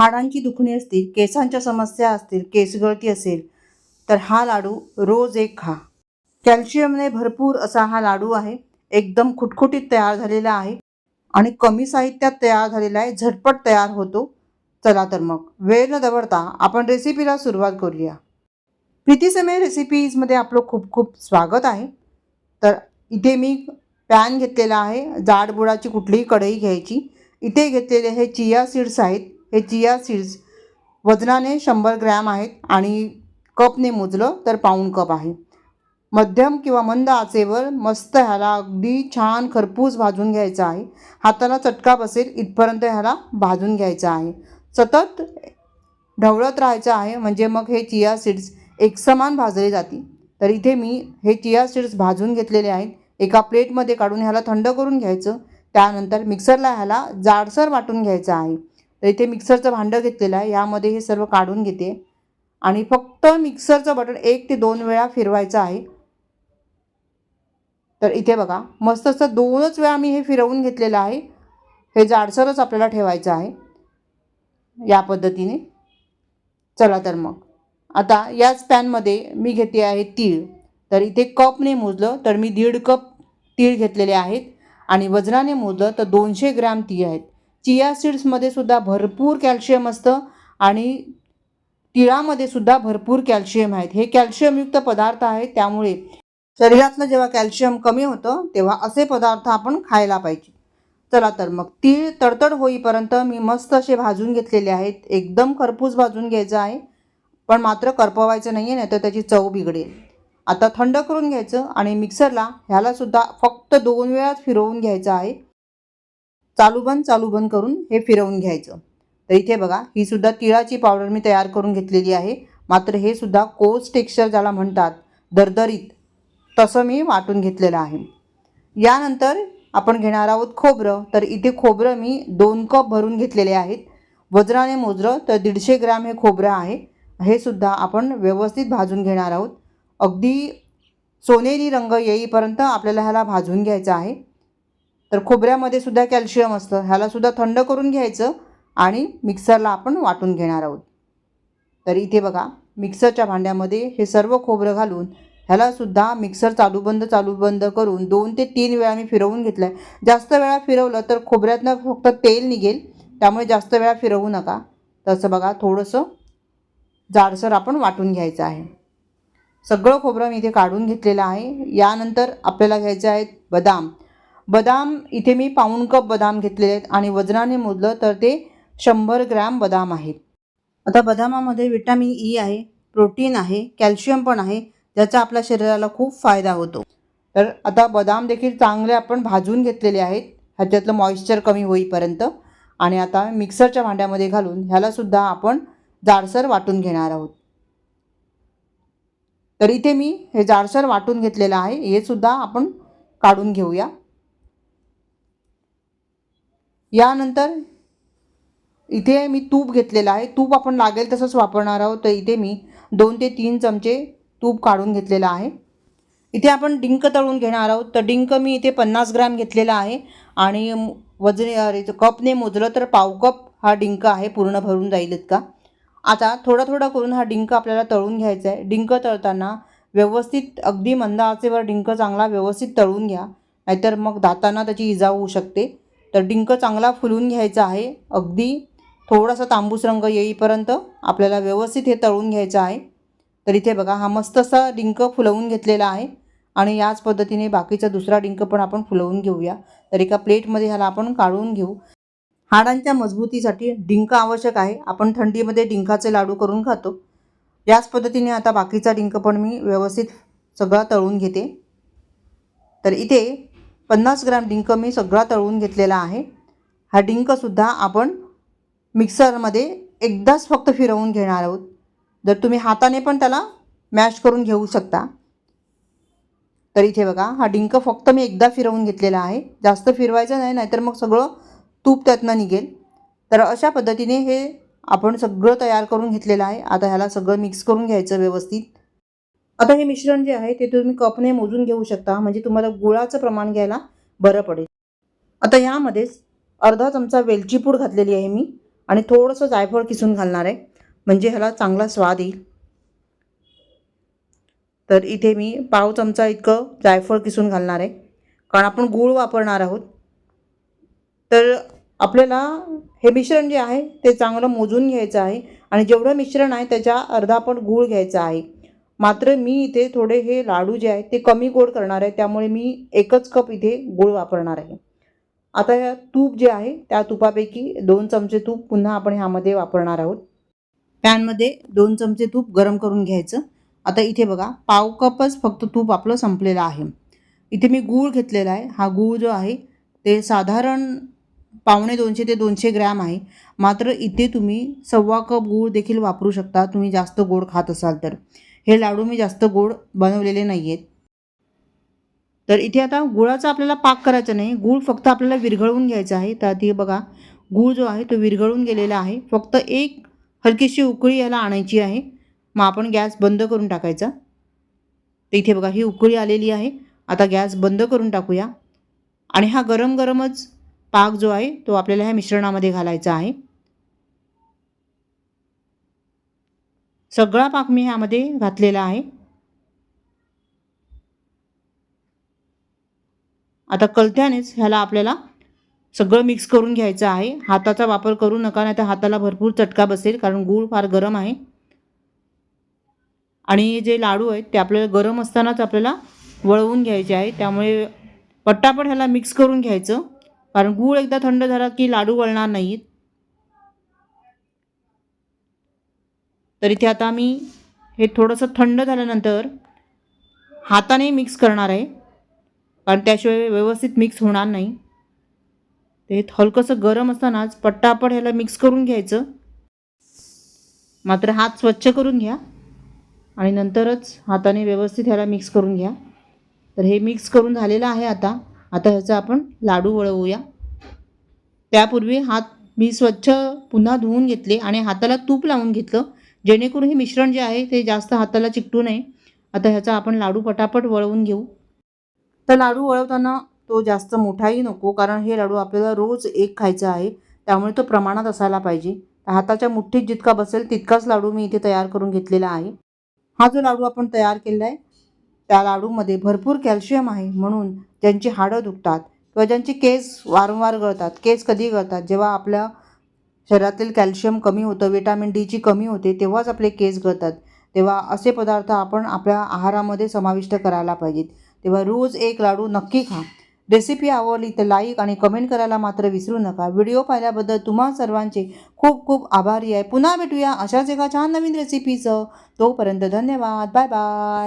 हाडांची दुखणी असतील केसांच्या समस्या असतील केसगळती असेल तर हा लाडू रोज एक खा. कॅल्शियमने भरपूर असा हा लाडू आहे. एकदम खुटखुटीत तयार झालेला आहे आणि कमी साहित्यात तयार झालेला आहे. झटपट तयार होतो. चला तर मग वेळ न दवडता आपण रेसिपीला सुरुवात करूया. प्रीतीसमय रेसिपीजमध्ये आपलं खूप खूप स्वागत आहे. तर इथे मी पॅन घेतलेला आहे. जाड बुडाची कुठलीही कढई घ्यायची. इथे घेतलेले हे चिया सीड्स आहेत. हे चिया सीड्स. वजनाने शंभर ग्रॅम आहेत आणि कपने मोजलं तर पाऊण कप आहे. मध्यम किंवा मंद आचेवर मस्त ह्याला अगदी छान खरपूस भाजून घ्यायचं आहे. हाताला चटका बसेल इथपर्यंत ह्याला भाजून घ्यायचं आहे. सतत ढवळत राहायचं आहे म्हणजे मग हे चिया सीड्स एकसमान भाजले जातील तर इथे मी हे चिया सीड्स भाजून घेतलेले आहेत. एका प्लेटमध्ये काढून ह्याला थंड करून घ्यायचं. त्यानंतर मिक्सरला ह्याला जाडसर वाटून घ्यायचं आहे. तर इथे मिक्सरचं भांडं घेतलेलं आहे. यामध्ये हे सर्व काढून घेते. आणि फक्त मिक्सरचं बटन एक ते दोन वेळा फिरवायचं आहे. तर इथे बघा मस्त असं दोनच वेळा मी हे फिरवून घेतलेलं आहे. हे जाडसरच आपल्याला ठेवायचं आहे. या पद्धतीने. चला तर मग. आता याच पॅनमध्ये मी घेते आहे तीळ. तर इथे कपने मोजलं तर मी दीड कप तीळ घेतलेले आहेत. आणि वजनाने मोजलं तर दोनशे ग्रॅम तीळ आहेत. चिया सीड्समध्ये सुद्धा भरपूर कॅल्शियम असतं आणि तिळामध्ये सुद्धा भरपूर कॅल्शियम आहेत. हे कॅल्शियमयुक्त पदार्थ आहेत त्यामुळे शरीरातलं जेव्हा कॅल्शियम कमी होतं तेव्हा असे पदार्थ आपण खायला पाहिजे. चला तर मग तीळ तडतड होईपर्यंत मी मस्त असे भाजून घेतलेले आहेत. एकदम खरपूस भाजून घ्यायचं आहे पण मात्र करपवायचं नाही आहे नाही तर त्याची चव बिघडेल. आता थंड करून घ्यायचं आणि मिक्सरला ह्यालासुद्धा फक्त दोन वेळाच फिरवून घ्यायचं आहे. चालू बंद चालू बंद करून हे फिरवून घ्यायचं. तर इथे बघा ही सुद्धा तिळाची पावडर मी तयार करून घेतलेली आहे. मात्र हे सुद्धा कोस टेक्स्चर ज्याला म्हणतात दरदरीत तसं मी वाटून घेतलेलं आहे. यानंतर आपण घेणार आहोत खोबरं. तर इथे खोबरं मी दोन कप भरून घेतलेले आहेत. वजनाने मोजरं तर दीडशे ग्रॅम हे खोबरं आहे. हे सुद्धा आपण व्यवस्थित भाजून घेणार आहोत. अगदी सोनेरी रंग येईपर्यंत आपल्याला ह्याला भाजून घ्यायचं आहे. तर खोबऱ्यामध्ये सुद्धा कॅल्शियम असतं. ह्याला सुद्धा थंड करून घ्यायचं आणि मिक्सरला आपण वाटून घेणार आहोत. तर इथे बघा मिक्सरच्या भांड्यामध्ये हे सर्व खोबरं घालून ह्यालासुद्धा मिक्सर चालू बंद चालू बंद करून दोन ते तीन वेळा मी फिरवून घेतलं आहे जास्त वेळा फिरवलं तर खोबऱ्यातनं फक्त तेल निघेल. त्यामुळे जास्त वेळा फिरवू नका. तसं बघा थोडंसं जाडसर आपण वाटून घ्यायचं आहे. सगळं खोबरं मी इथे काढून घेतलेलं आहे. यानंतर आपल्याला घ्यायचं आहे बदाम. बदाम इथे मी पाऊण कप बदाम घेतलेले आहेत आणि वजनाने मोजलं तर ते शंभर ग्रॅम बदाम आहेत. आता बदामामध्ये विटॅमिन ई आहे प्रोटीन आहे कॅल्शियम पण आहे ज्याचा आपल्या शरीराला खूप फायदा होतो. तर आता बदाम देखील चांगले आपण भाजून घेतलेले आहेत. ह्याच्यातलं मॉइश्चर कमी होईपर्यंत. आणि आता मिक्सरच्या भांड्यामध्ये घालून ह्यालासुद्धा आपण जाडसर वाटून घेणार आहोत. तर इथे मी हे जाडसर वाटून घेतलेलं आहे. हे सुद्धा आपण काढून घेऊया. यानंतर इथे मी तूप घेतलेलं आहे. तूप आपण लागेल तसंच वापरणार आहोत. तर इथे मी दोन ते तीन चमचे तूप काढून घेतलेलं आहे. इथे आपण डिंक तळून घेणार आहोत. तर डिंक मी इथे पन्नास ग्रॅम घेतलेला आहे. आणि वजने अरे कपने मोजलं तर पाव कप हा डिंक आहे. पूर्ण भरून जाईल इतका. आता थोडा थोडा करून हा डिंक आपल्याला तळून घ्यायचा आहे. डिंक तळताना व्यवस्थित अगदी मंद आचेवर डिंक चांगला व्यवस्थित तळून घ्या. नाहीतर मग दातांना त्याची इजा होऊ शकते. तर डिंक चांगला फुलून घ्यायचा आहे. अगदी थोडासा तांबूस रंग येईपर्यंत आपल्याला व्यवस्थित हे तळून घ्यायचं आहे. तर इथे बघा हा मस्त असा डिंक फुलवून घेतलेला आहे. आणि याच पद्धतीने बाकीचा दुसरा डिंक पण आपण फुलवून घेऊया. तर एका प्लेटमध्ये ह्याला आपण काढून घेऊ. हाडांच्या मजबूतीसाठी डिंक आवश्यक आहे. आपण थंडीमध्ये डिंकाचे लाडू करून खातो. याच पद्धतीने आता बाकीचा डिंक पण मी व्यवस्थित सगळा तळून घेते. तर इथे पन्नास ग्रॅम डिंक मी सगळा तळून घेतलेला आहे. हा डिंकसुद्धा आपण मिक्सरमध्ये एकदाच फक्त फिरवून घेणार आहोत. जर तुम्ही हाताने पण त्याला मॅश करून घेऊ शकता. तर इथे बघा हा डिंक फक्त मी एकदा फिरवून घेतलेला आहे. जास्त फिरवायचं नाही नाहीतर मग सगळं तूप त्यातनं निघेल. तर अशा पद्धतीने हे आपण सगळं तयार करून घेतलेलं आहे. आता ह्याला सगळं मिक्स करून घ्यायचं व्यवस्थित. आता हे मिश्रण जे आहे ते तुम्ही कपने मोजून घेऊ शकता. म्हणजे तुम्हाला गुळाचं प्रमाण घ्यायला बरं पडेल. आता यामध्येच अर्धा चमचा वेलची पूड घातलेली आहे मी. आणि थोडंसं जायफळ किसून घालणार आहे. म्हणजे ह्याला चांगला स्वाद येईल. तर इथे मी पाव चमचा इतकं जायफळ किसून घालणार आहे. कारण आपण गूळ वापरणार आहोत. तर आपल्याला हे मिश्रण जे आहे ते चांगलं मोजून घ्यायचं आहे. आणि जेवढं मिश्रण आहे त्याच्या अर्धा पण गूळ घ्यायचा आहे. मात्र मी इथे थोडे हे लाडू जे आहेत ते कमी गोड करणार आहे त्यामुळे मी एकच कप इथे गूळ वापरणार आहे. आता या तूप जे आहे त्या तुपापैकी दोन चमचे तूप पुन्हा आपण ह्यामध्ये वापरणार आहोत. पॅनमध्ये दोन चमचे तूप गरम करून घ्यायचं. आता इथे बघा पाव कपच फक्त तूप आपलं संपलेलं आहे. इथे मी गूळ घेतलेला आहे. हा गूळ जो आहे ते साधारण पावणे दोनशे ते दोनशे ग्रॅम आहे. मात्र इथे तुम्ही सव्वा कप गूळ देखील वापरू शकता तुम्ही जास्त गोड खात असाल तर. हे लाडू मी जास्त गोड बनवलेले नाही आहेत तर इथे आता गुळाचा आपल्याला पाक करायचा नाही गूळ फक्त आपल्याला विरघळवून घ्यायचा आहे. तर आधी बघा गूळ जो आहे तो विरघळून गेलेला आहे. फक्त एक हलकीशी उकळी याला आणायची आहे. मग आपण गॅस बंद करून टाकायचा. तर इथे बघा ही उकळी आलेली आहे. आता गॅस बंद करून टाकूया. आणि हा गरम गरमच पाक जो आहे तो आपल्याला ह्या मिश्रणामध्ये घालायचा आहे. सगळा पाक मी ह्यामध्ये घातलेला आहे. आता कलथ्यानेच ह्याला आपल्याला सगळं मिक्स करून घ्यायचं आहे. हाताचा वापर करू नका नाही तर हाताला भरपूर चटका बसेल कारण गूळ फार गरम आहे. आणि जे लाडू आहेत ते आपल्याला गरम असतानाच आपल्याला वळवून घ्यायचे आहे. त्यामुळे पट्टापट ह्याला मिक्स करून घ्यायचं. कारण गूळ एकदा थंड झाला की लाडू वळणार नाहीत. तर इथे आता मी हे थोडंसं थंड झाल्यानंतर हाताने मिक्स करणार आहे. कारण त्याशिवाय व्यवस्थित मिक्स होणार नाही. ते हलकंसं गरम असतानाच पट्टापट ह्याला मिक्स करून घ्यायचं. मात्र हात स्वच्छ करून घ्या. आणि नंतरच हाताने व्यवस्थित ह्याला मिक्स करून घ्या. तर हे मिक्स करून झालेलं आहे आता. आता ह्याचा आपण लाडू वळवूया. त्यापूर्वी हात मी स्वच्छ पुन्हा धुवून घेतले आणि हाताला तूप लावून घेतलं. जेणेकरून हे मिश्रण जे आहे ते जास्त हाताला चिकटू नये. आता ह्याचा आपण लाडू पटापट वळवून घेऊ. तर लाडू वळवताना तो जास्त मोठाही नको कारण हे लाडू आपल्याला रोज एक खायचा आहे त्यामुळे तो प्रमाणात असायला पाहिजे. हाताच्या मुठ्ठीत जितका बसेल तितकाच लाडू मी इथे तयार करून घेतलेला आहे. हा जो लाडू आपण तयार केलेला आहे त्या लाडूमध्ये भरपूर कॅल्शियम आहे म्हणून ज्यांची हाडं दुखतात किंवा ज्यांचे केस वारंवार गळतात केस कधी गळतात जेव्हा आपल्या शरीरातील कॅल्शियम कमी होतं विटॅमिन डीची कमी होते तेव्हाच आपले केस गळतात. तेव्हा असे पदार्थ आपण आपल्या आहारामध्ये समाविष्ट करायला पाहिजेत. तेव्हा रोज एक लाडू नक्की खा. रेसिपी आवडली तर लाईक आणि कमेंट करायला मात्र विसरू नका. व्हिडिओ पाहिल्याबद्दल तुम्हा सर्वांचे खूप खूप आभारी आहे. पुन्हा भेटूया अशाच एका छान नवीन रेसिपीचं. तोपर्यंत धन्यवाद. Bye bye.